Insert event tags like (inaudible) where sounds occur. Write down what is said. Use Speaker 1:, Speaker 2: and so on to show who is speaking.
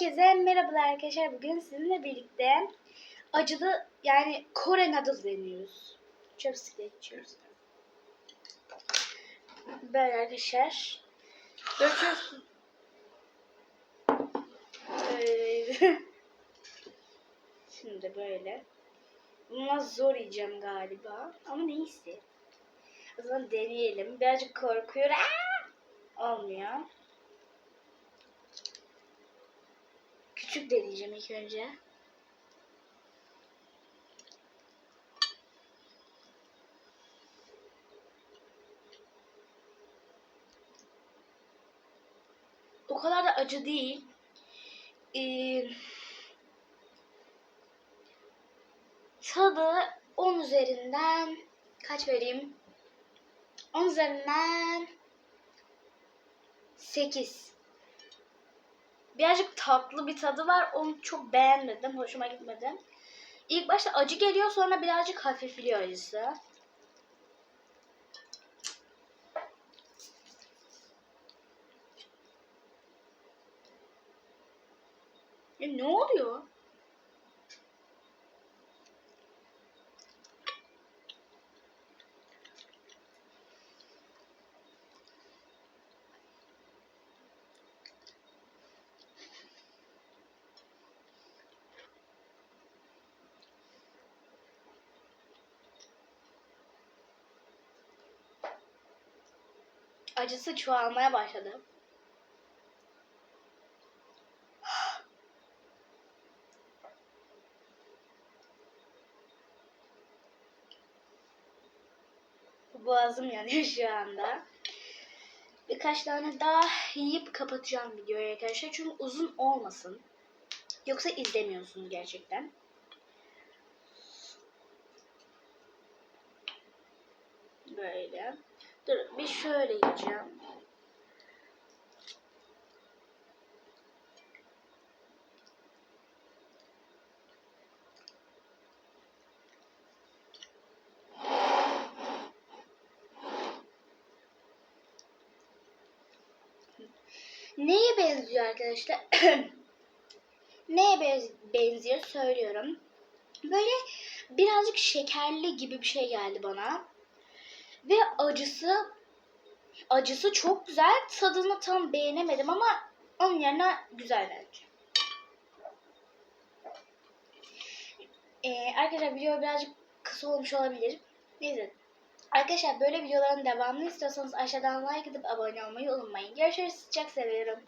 Speaker 1: Herkese merhabalar arkadaşlar. Bugün sizinle birlikte acılı yani Kore noodle deniyoruz. Chopstick'le içiyoruz. Böyle arkadaşlar. Döküyorsun. (laughs) Şimdi böyle. Bunu zor yiyeceğim galiba. Ama neyse. O zaman deneyelim. Birazcık korkuyorum. Aa! Olmuyor. Küçük deneyeceğim ilk önce. O kadar da acı değil. Ee, tadı 10 üzerinden kaç vereyim? 10 üzerinden 8. Birazcık tatlı bir tadı var. Onu çok beğenmedim. Hoşuma gitmedi. İlk başta acı geliyor sonra birazcık hafifliyor acısı. Ne oluyor? Acısı çoğalmaya başladı. Boğazım yanıyor şu anda. Birkaç tane daha yiyip kapatacağım videoyu arkadaşlar. Çünkü uzun olmasın. Yoksa izlemiyorsunuz gerçekten. Böyle. Dur bir şöyle yiyeceğim. Neye benziyor arkadaşlar? (clears throat) Neye benziyor söylüyorum. Böyle birazcık şekerli gibi bir şey geldi bana. Ve acısı acısı çok güzel. Tadını tam beğenemedim ama onun yerine güzel bence. Ee, arkadaşlar video birazcık kısa olmuş olabilir. Neyse. Arkadaşlar böyle videoların devamını istiyorsanız aşağıdan like edip abone olmayı unutmayın. Görüşürüz. Çok seviyorum.